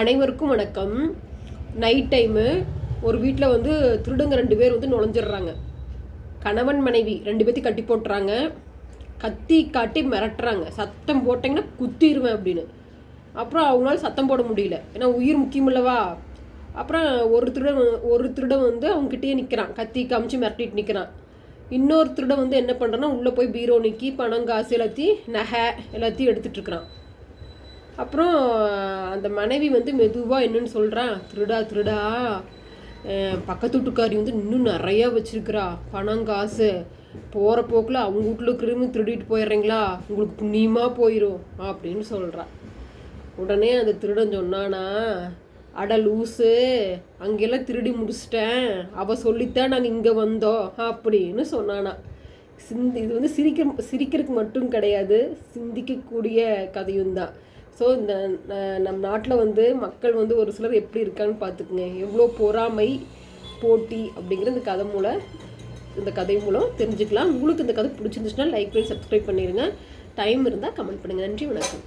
அனைவருக்கும் வணக்கம். Night time ஒரு வீட்டில் வந்து திருடுங்க ரெண்டு பேர் வந்து நுழைஞ்சிடுறாங்க. கணவன் மனைவி ரெண்டு பேர்த்தையும் கட்டி போட்டுறாங்க. கத்தி காட்டி மிரட்டுறாங்க. சத்தம் போட்டிங்கன்னா குத்திடுவேன் அப்படின்னு. அப்புறம் அவங்களால சத்தம் போட முடியல. ஏன்னா உயிர் முக்கியமில்லவா அப்புறம் ஒரு திருடன் ஒரு திருடன் வந்து அவங்ககிட்டயே நிற்கிறான் கத்தி காமிச்சு மிரட்டிட்டு நிற்கிறான் இன்னொரு திருடன் வந்து என்ன பண்ணுறான்னா உள்ளே போய் பீரோ நிற்கி பணம் காசு எல்லாத்தையும் நகை எல்லாத்தையும் எடுத்துகிட்டு இருக்கிறான். அப்புறம் அந்த மனைவி வந்து மெதுவாக என்னன்னு சொல்கிறான் திருடா திருடா. பக்கத்து வீட்டுக்காரி வந்து இன்னும் நிறையா வச்சிருக்கிறா. பணம் காசு. போகிற போக்கில் அவங்க வீட்டில் இருக்கிறவங்க திருடிட்டு போயிடுறீங்களா? உங்களுக்கு புண்ணியமாக போயிடும் அப்படின்னு சொல்கிறா உடனே அந்த திருடன் சொன்னானா அட லூசு அங்கெல்லாம் திருடி முடிச்சிட்டேன். அவள் சொல்லித்தான் நாங்கள் இங்கே வந்தோம் அப்படின்னு சொன்னானா. சிந்தி இது வந்து சிரிக்க சிரிக்கிறதுக்கு மட்டும் கிடையாது சிந்திக்கக்கூடிய கதையும் தான் ஸோ இந்த நம் நாட்டில் வந்து மக்கள் வந்து ஒரு சிலர் எப்படி இருக்கான்னு பார்த்துக்குங்க எவ்வளோ பொறாமை போட்டி அப்படிங்கிற இந்த கதை மூலம் இந்த கதை மூலம் தெரிஞ்சுக்கலாம். உங்களுக்கு இந்த கதை பிடிச்சிருந்துச்சுன்னா லைக் பண்ணி சப்ஸ்கிரைப் பண்ணிடுங்க டைம் இருந்தால் கமெண்ட் பண்ணுங்கள் நன்றி வணக்கம்.